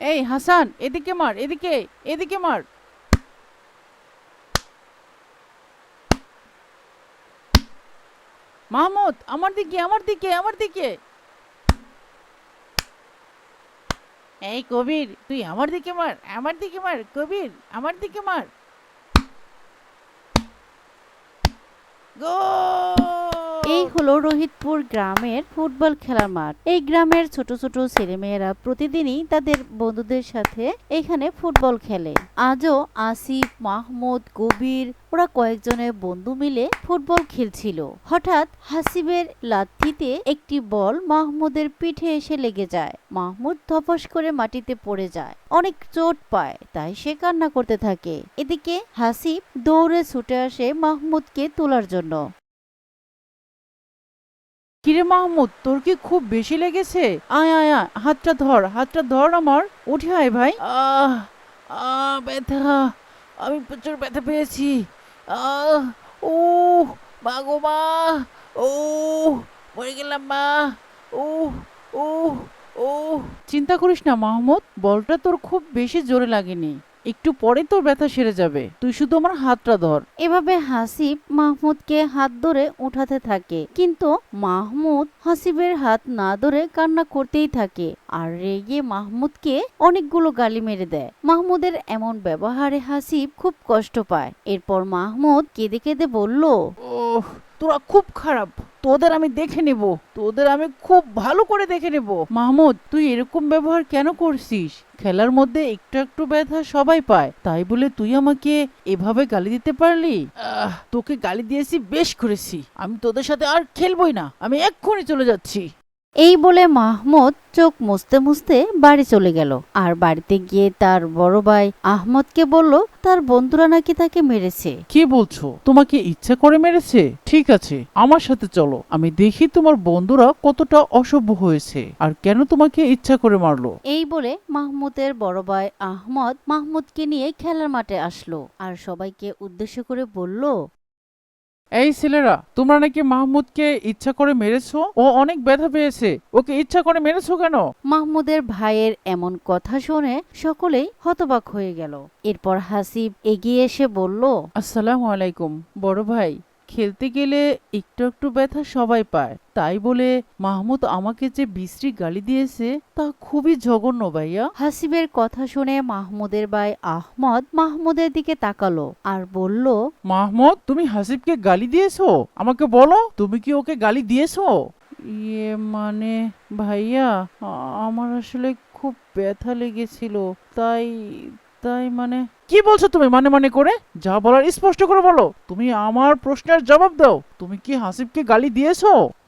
এই, হাসান, এদিকে মার, এদিকে এদিকে মার। মাহমুদ আমার দিকে আমার দিকে আমার দিকে। এই, কবির, তুই আমার দিকে মার, আমার দিকে মার, কবির, আমার দিকে মার। গোল! এই হলো রোহিতপুর গ্রামের ফুটবল খেলার মাঠ। এই গ্রামের ছোট ছোট ছেলেমেয়েরা প্রতিদিনই তাদের বন্ধুদের সাথে এখানে ফুটবল খেলে। আজও আসিফ, মাহমুদ, কবির, ওরা কয়েকজনের বন্ধু মিলে ফুটবল খেলছিল। হঠাৎ হাসিবের লাথিতে একটি বল মাহমুদের পিঠে এসে লেগে যায়। মাহমুদ ধপাস করে মাটিতে পড়ে যায়। অনেক চোট পায়, তাই সে কান্না করতে থাকে। এদিকে হাসিব দৌড়ে ছুটে আসে মাহমুদকে তোলার জন্য। কিরে মাহমুদ তোর কি খুব বেশি লেগেছে? আয় আয় আয় হাতটা ধর হাতটা ধর আমার। উঠে আয় ভাই। আহ আহ ব্যথা আমি প্রচুর ব্যথা পেয়েছি। আহ ও মা গো মা ও মরে গেলাম মা ও ও ও চিন্তা করিস না মাহমুদ বলটা তোর খুব বেশি জোরে লাগেনি। একটু পরে তোর ব্যথা সেরে যাবে। তুই শুধু আমার হাতটা ধর। এভাবে হাসিব মাহমুদকে হাত ধরে উঠাতে থাকে। কিন্তু মাহমুদ হাসিবের হাত না ধরে কান্না করতেই থাকে। আর রেগে মাহমুদকে অনেকগুলো গালি মেরে দেয়। মাহমুদের এমন ব্যবহারে হাসিব খুব কষ্ট পায়। এরপর মাহমুদ কেঁদে কেঁদে বলল ওহ তোরা খুব খারাপ। তোদের আমি দেখে নেব। তোদের আমি খুব ভালো করে দেখে নেব। মাহমুদ, তুই এরকম ব্যবহার কেন করছিস? খেলার মধ্যে একটু একটু ব্যথা সবাই পায়। তাই বলে তুই আমাকে এভাবে গালি দিতে পারলি? তোকে গালি দিয়েছি, বেশ করেছি। আমি তোদের সাথে আর খেলবই না। আমি এক্ষুনি চলে যাচ্ছি। এই বলে মাহমুদ চোখ মুছতে মুছতে বাড়ি চলে গেল। আর বাড়িতে গিয়ে তার বড় ভাই আহমদকে বলল তার বন্ধুরা নাকি তাকে মেরেছে? কি বলছো? তোমাকে ইচ্ছা করে মেরেছে? ঠিক আছে আমার সাথে চলো। আমি দেখি তোমার বন্ধুরা কতটা অসভ্য হয়েছে। আর কেন তোমাকে ইচ্ছা করে মারলো? এই বলে মাহমুদের বড় ভাই আহমদ মাহমুদকে নিয়ে খেলার মাঠে আসলো। আর সবাইকে উদ্দেশ্য করে বলল এই ছেলেরা তোমরা নাকি মাহমুদকে ইচ্ছা করে মেরেছো? ও অনেক ব্যথা পেয়েছে। ওকে ইচ্ছা করে মেরেছো কেন? মাহমুদের ভাইয়ের এমন কথা শুনে সকলেই হতবাক হয়ে গেল। এরপর হাসিব এগিয়ে এসে বলল আসসালামু আলাইকুম বড় ভাই। খেলতে গেলে একটু একটু ব্যথা সবাই পায়। তাই বলে মাহমুদ আমাকে যে বিশ্রী গালি দিয়েছে তা খুবই জঘন্য ভাইয়া। হাসিবের কথা শুনে মাহমুদের ভাই আহমদ মাহমুদের দিকে তাকালো আর বলল মাহমুদ তুমি হাসিবকে গালি দিয়েছ? আমাকে বলো তুমি কি ওকে গালি দিয়েছ? ইয়ে মানে ভাইয়া আমার আসলে খুব ব্যথা লেগেছিল তাই তাই মানে? কি বলছো তুমি মানে মানে করে? যা বলার স্পষ্ট করে বলো। তুমি আমার প্রশ্নের জবাব দাও। তুমি কি হাসিবকে গালি দিয়েছ?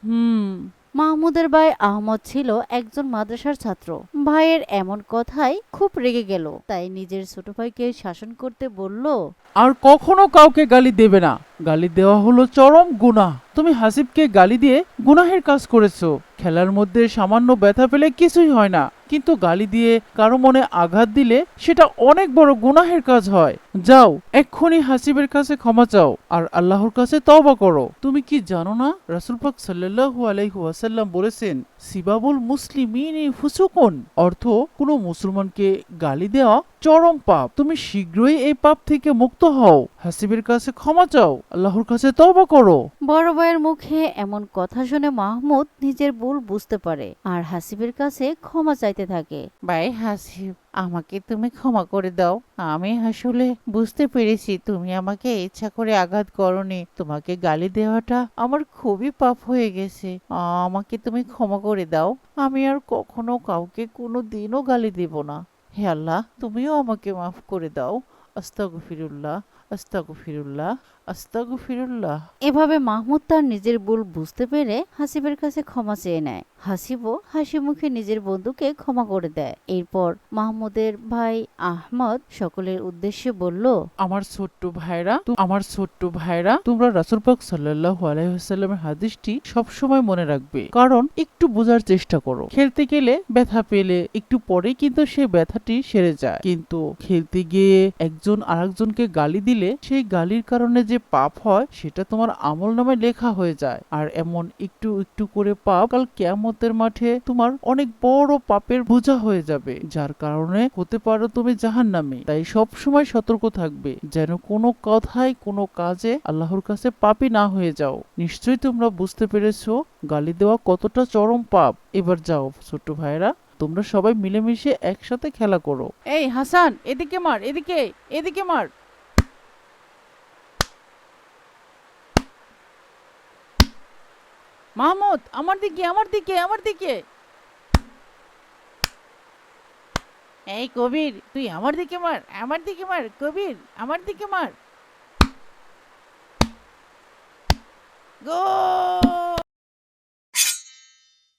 হুম মাহমুদের ভাই আহমদ ছিল একজন মাদ্রাসার ছাত্র। ভাইয়ের এমন কথাই খুব রেগে গেল। তাই নিজের ছোট ভাইকে শাসন করতে বলল আর কখনো কাউকে গালি দেবে না। গালি দেওয়া হলো চরম গুনাহ তুমি হাসিবকে গালি দিয়ে গুনাহের কাজ করেছ। খেলার মধ্যে সামান্য ব্যথা পেলে কিছুই হয় না। কিন্তু গালি দিয়ে কারও মনে আঘাত দিলে সেটা অনেক বড় গুনাহের কাজ হয়। যাও, এক্ষুনি হাসিবের কাছে ক্ষমা চাও আর আল্লাহর কাছে তওবা করো। তুমি কি জানো না, রাসূল পাক সাল্লাল্লাহু আলাইহি ওয়াসাল্লাম বলেছেন, সিবাবুল মুসলিমিন ফুসুকুন। অর্থ, কোনো মুসলমানকে গালি দেওয়া চরম পাপ। তুমি শীঘ্রই এই পাপ থেকে মুক্ত হও। হাসিবের কাছে ক্ষমা চাও। আল্লাহর কাছে তওবা করো। বড় ভাইয়ের মুখে এমন কথা শুনে মাহমুদ নিজের ভুল বুঝতে পারে আর হাসিবের কাছে ক্ষমা চাইতে থাকে। ভাই হাসিব আমাকে তুমি ক্ষমা করে দাও। আমি আসলে বুঝতে পেরেছি তুমি আমাকে ইচ্ছা করে আঘাত করনি। তোমাকে গালি দেওয়াটা আমার খুবই পাপ হয়ে গেছে। আমাকে তুমি ক্ষমা করে দাও। আমি আর কখনো কাউকে কোনো দিনও গালি দেব না। হে আল্লাহ, তুমিও আমাকে মাফ করে দাও। আস্তাগফিরুল্লাহ আস্তাগফিরুল্লাহ আস্তাগফিরুল্লাহ। এভাবে মাহমুদ তার নিজের ভুল বুঝতে পেরে হাসিবের কাছে ক্ষমা চেয়ে নেয়। হাসিবও হাসি মুখে নিজের বন্ধুকে ক্ষমা করে দেয়। এরপর মাহমুদের ভাই আহমদ সকলের উদ্দেশ্যে বলল, আমার ছোট্ট ভাইরা আমার ছোট্ট ভাইরা, তোমরা রাসূল পাক সাল্লাল্লাহু আলাইহি ওয়াসাল্লামের হাদিসটি সব সময় মনে রাখবে। কারণ একটু বোঝার চেষ্টা করো। খেলতে গেলে ব্যথা পেলে একটু পরে কিন্তু সেই ব্যথাটি সেরে যায়। কিন্তু খেলতে গিয়ে একজন আরেকজনকে গালি দিলে সেই গালির কারণে যে পাপ হয়, সেটা তোমার আমল নামে লেখা হয়ে যায়। আর এমন একটু একটু করে পাপ কাল কেয়ামতের মাঠে তোমার অনেক বড় পাপের বোঝা হয়ে যাবে। যার কারণে হতে পারো তুমি জাহান নামে তাই সব সময় সতর্ক থাকবে। যেন কোনো কথায়, কোনো কাজে আল্লাহর কাছে পাপি না হয়ে যাও। নিশ্চয়ই তোমরা বুঝতে পেরেছ গালি দেওয়া কতটা চরম পাপ। এবার যাও, ছোট্ট ভাইরা তোমরা সবাই মিলেমিশে একসাথে খেলা করো। এই, হাসান, এদিকে মার, এদিকে এদিকে মার। মাহমুদ আমার দিকে আমার দিকে আমার দিকে। এই কবির, তুই আমার দিকে মার, আমার দিকে মার, কবির, আমার দিকে মার। গোল!